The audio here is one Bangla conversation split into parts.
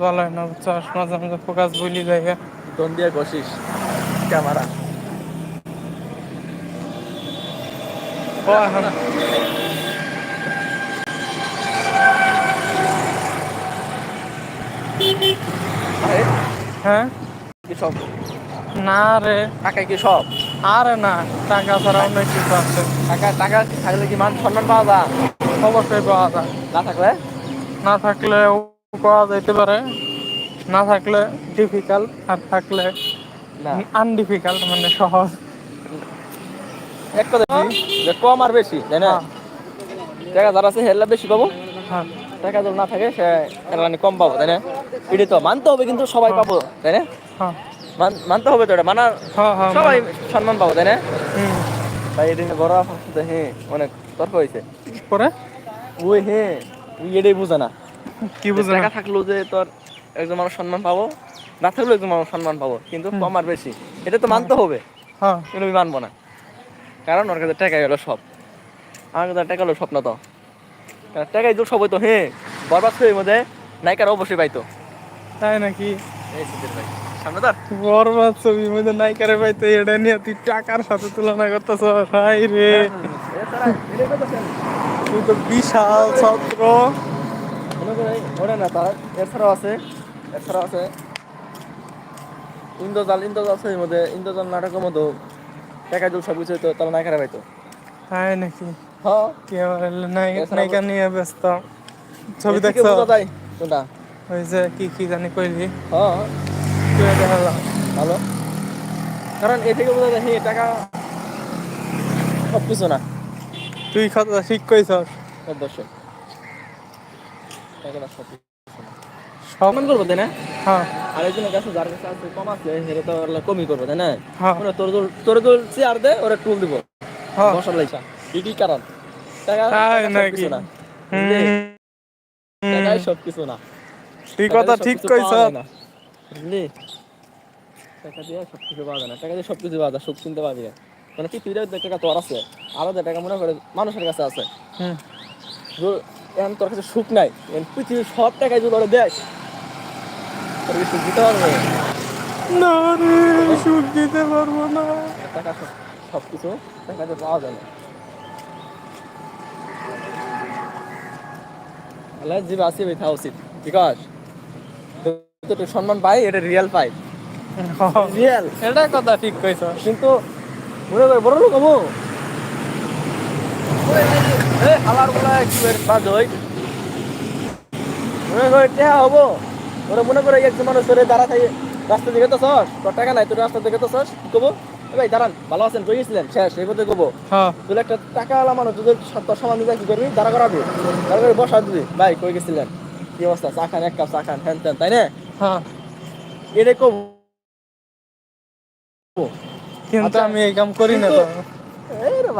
হয় না বুঝছস মাঝে মাঝে ফোকাস যায় দন দিয়ে ঘষিস? ক্যামেরা। হ্যাঁ? কি সব? না রে। টাকায় কি সব? আরে না টাকা ছাড়া অনেক কিছু আছে। টাকা টাকা থাকলে কি মান সম্মান পাওয়া যায়? অবশ্যই পাওয়া যায়। না থাকলে? না থাকলে পাওয়া যাইতে পারে। না থাকলে ডিফিকাল্ট আর থাকলে আনডিফিকাল্ট মানে সহজ। এক কথা যে কম আর বেশি তাই না? হ্যাঁ। টাকা যারা আছে হেরলা বেশি পাবো। হ্যাঁ। টাকা যদি না থাকে সে কম পাবো তাই না? এটি তো মানতে হবে কিন্তু সবাই পাবো তাই না? হ্যাঁ। মানতে হবে তো এটা মানার হ্যাঁ হ্যাঁ সবাই সম্মান পাবো তাই না? তাই এদিন বড় হ্যাঁ অনেক তর্ক হয়েছে পরে? ওই হ্যাঁ এটাই বুঝে না। কি বুঝলেন টাকা থাকলেও যে তোর একজন মানুষ সম্মান পাবো না থাকলেও একজন মানুষ সম্মান পাবো কিন্তু কম আর বেশি। এটা তো মানতে হবে। হ্যাঁ। কিন্তু আমি মানবো না। কারণ ওর কাছে টাকা গেলো সব। আমার কাছে টাকা হলো স্বপ্ন তো। টাকাই তো সব হইতো হ্যাঁ বরবাদ হয়ে মধ্যে নায়িকার অবশ্যই পাইতো। তাই নাকি? সামনে তার বরবাদ ছবির মধ্যে নায়িকারে পাইতে এটা নিয়ে তুই টাকার সাথে তুলনা করতেছ ভাই রে। তুই তো বিশাল ছাত্র। মনে করে ওরে না তার এছাড়াও আছে এছাড়াও আছে। ইন্দ্রজাল ইন্দ্রজাল ছবির মধ্যে ইন্দ্রজাল নাটকের মতো টাকা দিল সব কিছু হইতো তাহলে নায়িকারা পাইতো। তাই নাকি? হ্যাঁ। কি নায়িকা নিয়ে ব্যস্ত। ছবি দেখছ? কোনটা? ওই যে কি কি জানি কইলি। হ্যাঁ। ভালো? কারণ এ থেকে বোঝা যায় টাকা সব কিছু না। তুই কথা ঠিক কইছস। অবশ্যই। টাকাটা সব কিছু। না। সব সম্মান করব তাই না? হ্যাঁ। আরেকজনের কাছে যার কাছে আছে কম আছে সেটা তো কমই করব তাই না? তোর তোর তোর তোর চেয়ার দে ওরা টুল দিব। বসার লাইসা। কি কি কারণ টাকা তাই টাকা সব নাকি? কিছু না। টাকাই সব কিছু না তুই কথা ঠিক না। বুঝলি? টাকা দিয়ে সব কিছু পাওয়া যায় না। টাকা দিয়ে সব কিছু পাওয়া যায় সুখ চিনতে পারবি না। মানে পৃথিবীর টাকা তোর আছে আরও টাকা মনে করে মানুষের কাছে আছে। এখন তোর কাছে সুখ নাই। এখন পৃথিবীর সব টাকায় যদি ওরা দেয় তোর সুখ দিতে পারবে? না রে সুখ দিতে পারব না। টাকা সব সব কিছু টাকাতে পাওয়া যায় না আল্লাহ জীব আসি ভাই থাকা উচিত। বিকজ তো সম্মান পাই এটা রিয়েল পাই। রিয়েল এটা কথা ঠিক কইছস কিন্তু মনে করে বড় লোক মনে করে টেহা হব। ওরা মনে করে একজন মানুষ ধরে দাঁড়া থাকে রাস্তা দিকে তো সস তোর টাকা নাই তোর রাস্তা দিকে তো সস কি কবো? ভাই দাঁড়ান ভালো আছেন কই গেছিলেন শেষ এই কথা কবো তুই একটা টাকা আলা মানুষ তোর সমান কি করবি দাঁড়া করাবি দাঁড়া করে বসা দিবি। ভাই কই গেছিলেন। কি অবস্থা চা খান এক কাপ চা খান হ্যান ত্যান তাই না? হ্যাঁ এটা কবো। কিন্তু আচ্ছা, আমি এই কাম করি না তো। এই রে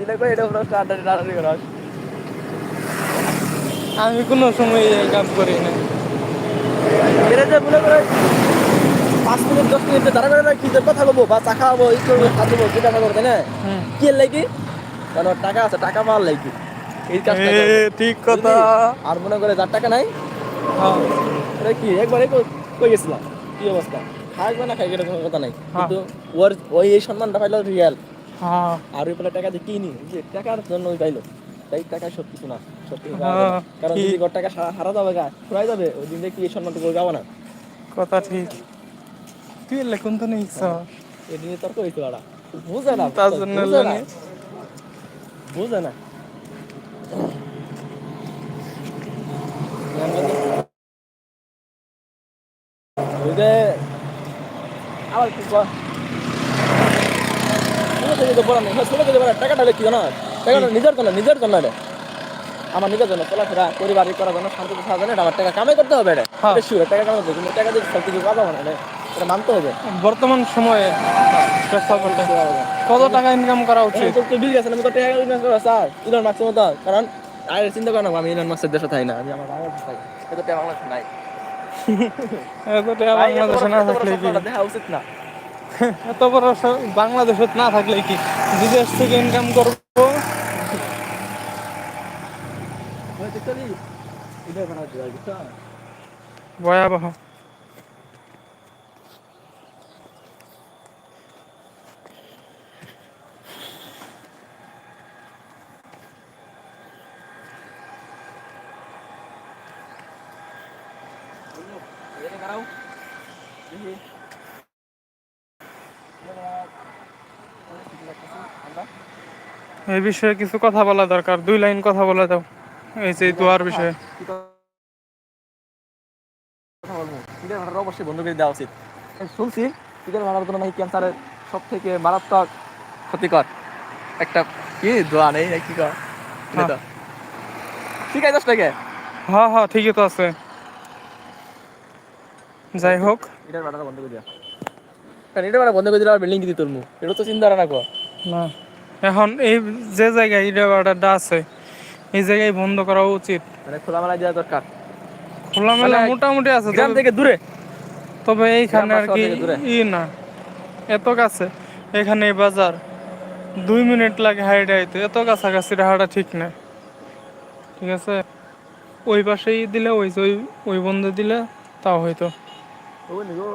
এটা এটা করাস আমি কোনো সময় এই কাম করি না। এটা যে মনে করে পাঁচ মিনিট দশ মিনিট দাঁড়া করে যে কথা বলব বা চা করব কি টাকা করব না? কি লাগি? কারণ টাকা আছে টাকা পাওয়ার লাগি। এই কাজটা ঠিক কথা? আর মনে করে যার টাকা নাই হ্যাঁ। কি একবারে কই- গেছিলাম? কি অবস্থা? খাইবে না খাইবে কোনো কথা নাই। হ্যাঁ। কিন্তু ওর ওই এই সম্মানটা পাইলো রিয়াল আর ওই টাকা দিয়ে কিনি? যে টাকার জন্য পাইলো। তাই টাকা সব কিছু না না। হ্যাঁ, কারণ যদি ওর টাকা হারা- যাবে গা ফুরাই যাবে ওই দিন দেখি এই সম্মানটুকু গাবো না। কথা ঠিক। তুই এলে কোন তো নিস? এই নিয়ে তর্ক হয়েছে ওরা বুঝে না তার জন্য বুঝে না। জানি। বুঝে না। ওই যে আবার কি ছোটো থেকে বলা টাকাটা হলে কি টাকাটা নিজের জন্য নিজের জন্য আমার নিজের জন্য চলাফেরা পরিবার করার জন্য শান্তিতে থাকার জন্য এটা আমার টাকা কামাই করতে হবে এটা। হ্যাঁ। টাকা কামাতে হবে। কিন্তু টাকা দিয়ে সব কিছু পাবো না এটা। এটা মানতে হবে। বর্তমান সময়ে কত টাকা ইনকাম করা উচিত? তো বিল গেছে আমি তো টাকা ইনভেস্ট করা স্যার। ইলন মাস্কের মতো। কারণ আগে চিন্তা করেন আমি ইলন মাস্কের দেশে থাকি না। আমি আমার বাংলাদেশে থাকি। এত টাকা বাংলাদেশে নাই। দেখা উচিত না। এত বড় স- বাংলাদেশে না থাকলে কি বিদেশ থেকে ইনকাম করব? ভয়াবহ। এখানে দাঁড়াও দেখি আমরা এই বিষয়ে কিছু কথা বলা দরকার। দুই লাইন কথা বলে দাও এই যে দোয়ার বিষয়ে। অবশ্যই বন্ধ করে দেওয়া উচিত। শুনছি ভাড়ার জন্য নাকি ক্যান্সারের সব থেকে মারাত্মক ক্ষতিকর। একটা কি দোয়া নেই কি কর। ঠিক আছে দশ টাকা হ্যাঁ হ্যাঁ ঠিকই তো আছে। যাই হোক। ঈদের ভাড়াটা বন্ধ করে দেওয়া কারণ ঈদের ভাড়া বন্ধ করে দিলে আর বিল্ডিং দিতে তুলমু? এটা তো চিন্তা না না। এখন এই যে জায়গায় ইটা অর্ডারটা আছে এই জায়গায় বন্ধ করা উচিত। মানে খোলামেলা দেওয়া দরকার? খোলামেলা মানে মোটামুটি আছে গ্রাম থেকে দূরে? তবে এইখানে আর কি। ই না। এত কাছে এখানে বাজার। দুই মিনিট লাগে হাইটে আইতে এত কাছাকাছি রাহাটা ঠিক না। ঠিক আছে? ওই পাশেই দিলে ওই যে ওই ওই বন্ধ দিলে তাও হয়তো।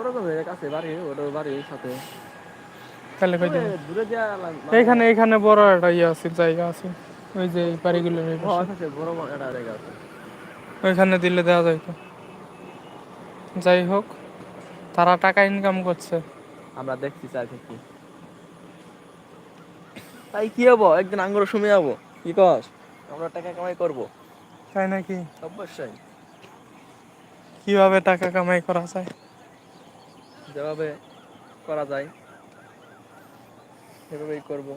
ওরকম কাছে বাড়ি ওটা বাড়ির সাথে। তাহলে কই দেওয়া এইখানে এইখানে বড় একটা ইয়ে আছে জায়গা আছে। ওই যে পাশে। আছে বড় বড় একটা জায়গা আছে। ওইখানে দিলে দেওয়া যাইতো যাই হোক তারা টাকা ইনকাম করছে। আমরা দেখছি চাই থেকে তাই কি হব? একদিন আঙ্গুর শুমে যাব কি কস? আমরা টাকা কামাই করব। তাই নাকি? অবশ্যই। কীভাবে টাকা কামাই করা যায়? যেভাবে করা যায়। সেভাবেই করব।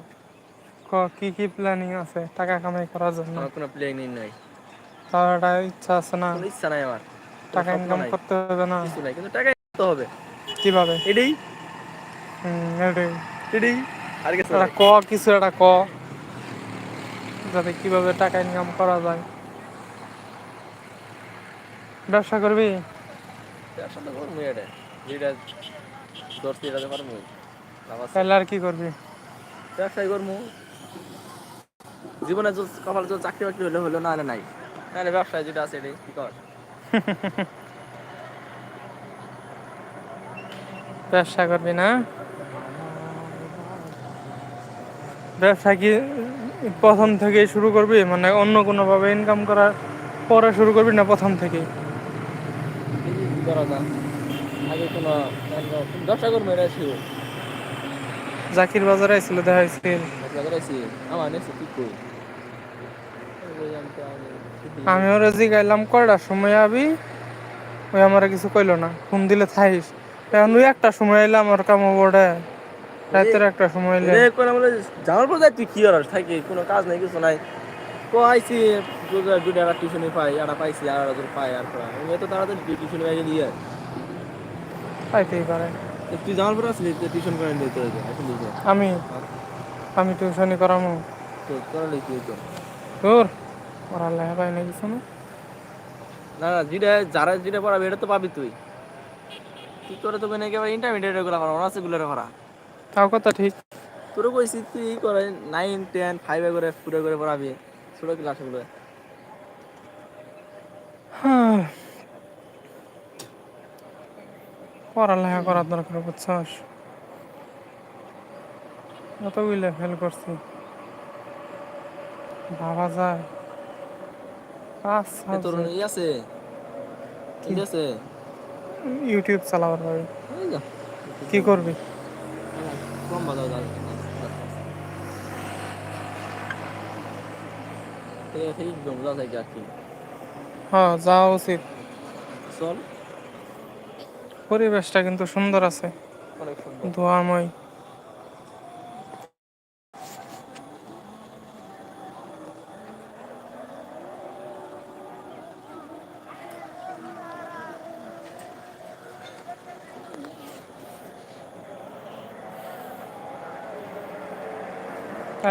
ক কি কি প্ল্যানিং আছে? টাকা কামাই করার জন্য? আমার কোনো প্ল্যানিং নাই। তার ইচ্ছা আছে না? কোনো ইচ্ছা নাই আমার। টাকা ইনকাম করতে হবে না? কিছু নাই কিন্তু টাকা করতে হবে। কীভাবে? এটাই। হুম, এটাই। এটাই। আর কিছু একটা ক কিছু একটা ক। যাতে কীভাবে টাকা ইনকাম করা যায়। ব্যবসা করবি? ব্যবসা তো করব এটা। যেটা ধরছি এটা তো পারব তাহলে আর কি করবি? ব্যবসায় করব জীবনে কপালে যদি চাকরি বাকরি হলে হলো না হলে নাই। নাহলে ব্যবসায় যেটা আছে এটাই কি কর? ব্যবসা করবি না? ব্যবসা কি প্রথম থেকে শুরু করবি? মানে অন্য কোনো ভাবে ইনকাম করার পরে শুরু করবি না প্রথম থেকে কি করা যায়? আগে কোনো ব্যবসা করব এটা জাকির বাজারে আইছিল দেখা হয়েছিল আমার কি আমি ওরা জিগাইলাম কয়টার সময় আবি? ওই আমার কিছু কইলো না। ফোন দিলে থাইস। এখন ওই একটা সময় এলে আমার কাম বড়ে রাতের একটা সময় এলে কোন যাওয়ার পর যাই তুই কি আর থাকি কোনো কাজ নাই কিছু নাই। তো আইছি দুটা একটা টিউশনি পাই একটা পাইছি আর পাই আর তো তাড়াতাড়ি টিউশনি পাই দিয়ে পাইতেই পারে। তুই যাওয়ার পর আসলি টিউশন করে নিতে হইবে এখন আমি আমি টিউশনি করামো। তো তোরা লিখি তো তোর? ওরা লেখা পাই না কিছু না? না না যেটা যারা যেটা পড়াবে এটা তো পাবি তুই। তুই তোরা তো মানে একেবারে ইন্টারমিডিয়েটগুলো করা অনার্সগুলো করা। তাও কথা ঠিক। তোরও কইছি তুই করে নাইন টেন ফাইভে করে পুরো করে পড়াবি ছোটো ক্লাসে গুলো হ্যাঁ। পড়ালেখা করার দরকার বুঝছস? কতগুলো ফেল করছি। ভাবা যায়। তোর ই আছে? ঠিক আছে? ইউটিউব চালাবার পাবি কি করবি? কম বাজাও ঠিক জমলা থাকে আর কি। হ্যাঁ যাওয়া উচিত। চল। পরিবেশটা কিন্তু সুন্দর আছে। ধোয়াময়।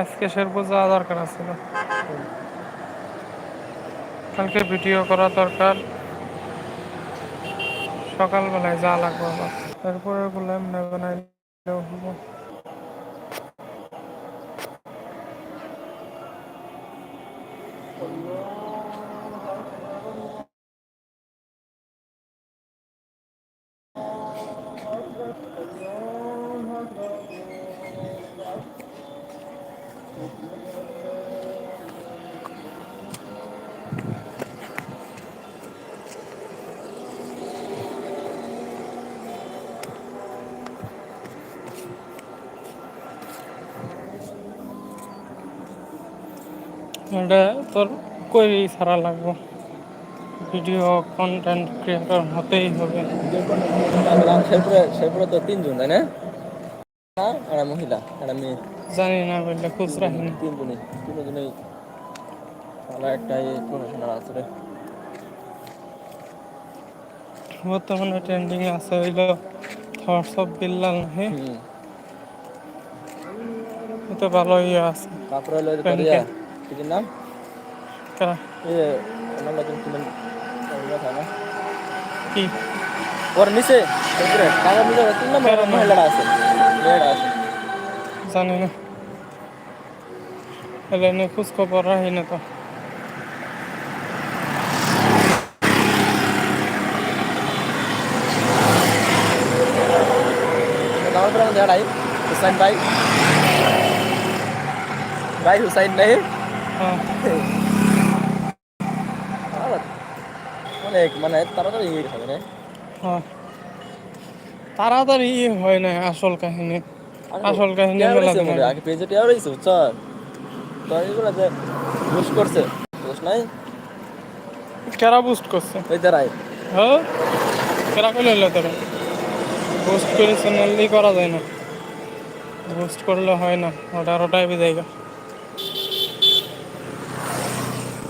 আজকে শেরপুর যাওয়া দরকার আছে। কালকে ভিডিও করা দরকার। সকালবেলায় যা লাগবে আবার। তারপরে বললাম না বানাইলেও হব এটা তোর কই ছাড়া লাগবো? ভিডিও কন্টেন্ট ক্রিয়েটর হতেই হবে। শেরপুরে তো তিনজন তাই না? একটা মহিলা একটা মেয়ে জানি না বললে খুচরা হিনি তিনজনই তিনজনেই তাহলে একটা প্রফেশনাল আছে রে। বর্তমানে ট্রেন্ডিং আছে হইল বিল্লাল নাহি হুম। তো ভালো ইয়ে আছে। তারপরে যে Panic করিয়া এ। কি নাম কারা এই যে নামটা তুমি তুমি থাকে না কি ওর নিচে শেরপুরে টাকা নিচে তিন নম্বর কারা? মহিলাটা আছে মেয়েটা আছে জানি না এলে নিয়ে খোঁজ খবর রাখি না তো আমার পরে আমাদের নাই অনেক মানে তাড়াতাড়ি ইয়ে হবে না? হ্যাঁ। তাড়াতাড়ি ইয়ে হয় না আসল কাহিনী। আসল কাহিনী। আগে। পেজে টিয়া রয়েছে চল তো এগুলো যে বুস্ট করছে বুঝ নাই? কেরা বুস্ট করছে? ওই দাঁড়াই হ্যাঁ? কেরা কইলে হইল তোরা? বুস্ট করে চ্যানেলই করা যায় না। বুস্ট করলে হয় না ওটা আরও টাইপে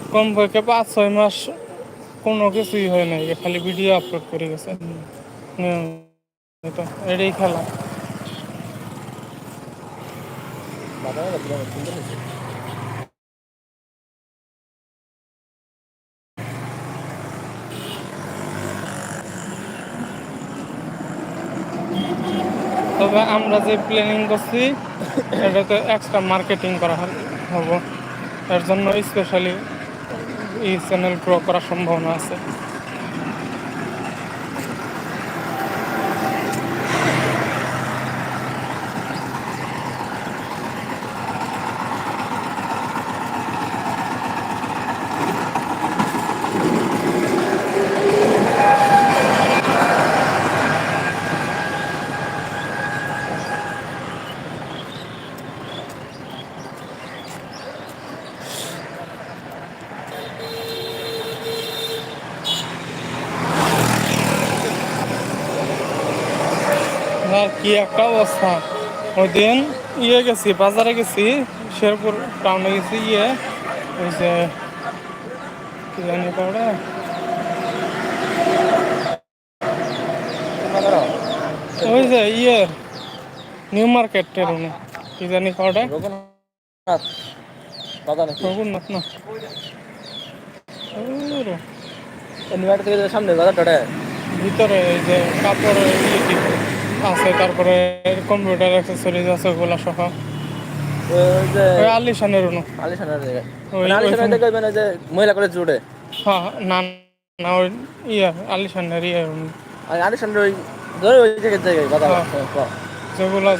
জায়গা কম পক্ষে পাঁচ, ছয় মাস কোনো কিছুই হয় না এই খালি ভিডিও আপলোড করে গেছে। এটাই খেলা তবে আমরা যে প্ল্যানিং করছি, এটাতে এক্সট্রা মার্কেটিং করা হব এর জন্য স্পেশালি এই চ্যানেল গ্রো করার সম্ভাবনা আছে। আর কি একটা অবস্থা। ওই দিন ইয়ে গেছি বাজারে গেছি শেরপুর টাউনে গেছি ইয়ে ওই যে কি জানি পড়ে তোমরা করো ওই যে ইয়ে নিউ মার্কেটের ওনে কি জানি কটা রঘুনাথ দাদা নাকি রঘুনাথ না। ওরে, নিউমার্কেট থেকে যে সামনে বাজারটা ভিতরে এই যে কাপড়ের ইয়ে টিপ আছে তারপরে কম্পিউটার অ্যাক্সেসরিজ আছে ওগুলা সহ। ওই আলিশানের ওনো আলিশানের জায়গায়। মানে আলিশানের জায়গায় মানে যে মহিলা কলেজ রোডে হ্যাঁ না না ওই ইয়ে আলিশানের ইয়ে। আলিশানের ওই ধরে ওই জায়গায় হ্যাঁ। যেগুলো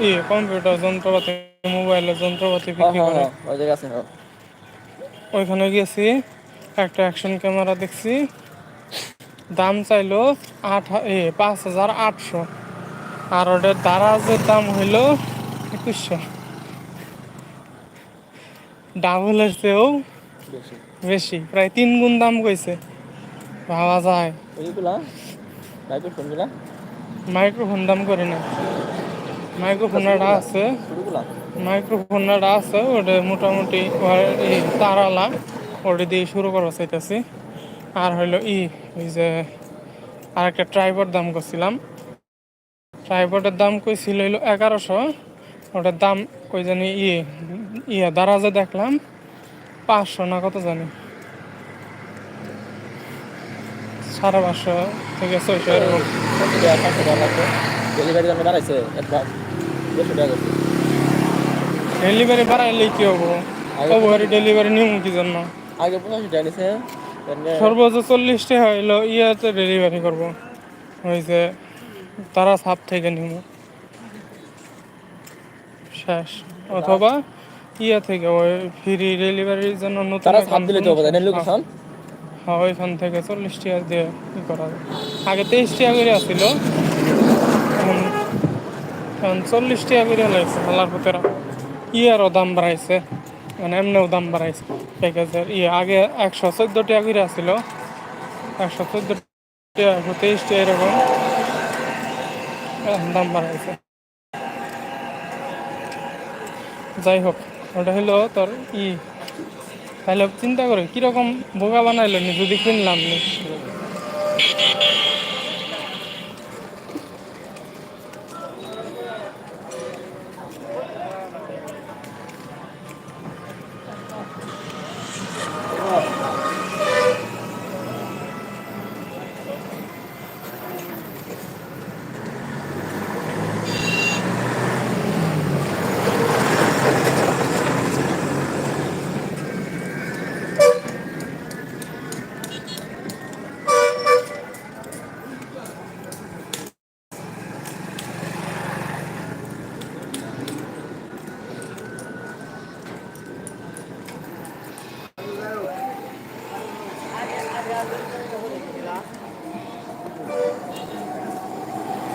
ইয়ে কম্পিউটার যন্ত্রপাতি মোবাইলের যন্ত্রপাতি হ্যাঁ, বিক্রি হ্যাঁ, করে। হ্যাঁ, ওই জায়গা আছে। ওইখানে গেছি একটা অ্যাকশন ক্যামেরা দেখছি। দাম চাইলো আট এ পাঁচ হাজার আটশো। আর ওটার দারাজের দাম হইল একুশশো। ডাবলের চেয়েও বেশি। বেশি প্রায় তিন গুণ দাম কইছে। ভাবা যায়। মাইক্রোফোন দাম করে না মাইক্রোফোনটা আছে। মাইক্রোফোনটা আছে ওটা মোটামুটি তারালা ওটা দিয়ে শুরু করা চাইতেছি। আর হইল ই ওই যে আর একটা ট্রাইপড দাম করছিলাম। ট্রাইপডের দাম কইছিল হইল এগারোশো। ওটার দাম কই জানি ইয়ে ইয়ে দারাজে দেখলাম পাঁচশো না কত জানি। সাড়ে পাঁচশো থেকে ছয়শো এরকম। ডেলিভারি দামে বাড়াইছে একবার দেড়শো টাকা ডেলিভারি বাড়াইলে কি হব? ওভারে ডেলিভারি নিয়ম কি জন্য? আগে পঁচাশি টাকা নিছে সর্বোচ্চ চল্লিশ টাকা হইল ইয়াতে ডেলিভারি করব। যে তারা সাপ থেকে নিব শেষ। অথবা ইয়া থেকে ওই ফ্রি ডেলিভারির জন্য নতুন তারা account দিলে তো হবে না লোকেশন হ্যাঁ। ওইখান থেকে চল্লিশ টাকা দিয়ে ই করা যায়। আগে তেইশ টাকা করে আসছিল এখন চল্লিশ টাকা করে লাগছে হালার ভিতরে। ইয়ারও দাম বাড়াইছে। মানে এমনিও দাম বাড়াইছে। প্যাকেজের ইয়ে আগে একশো চোদ্দ টাকা করে আসছিল একশো চোদ্দ টাকা তেইশ টাকা এরকম। যাই হোক, ওটা হলো তোর ই। তাহলে চিন্তা করে, কীরকম বোকা বানাইলো নি? যদি কিনলাম নি।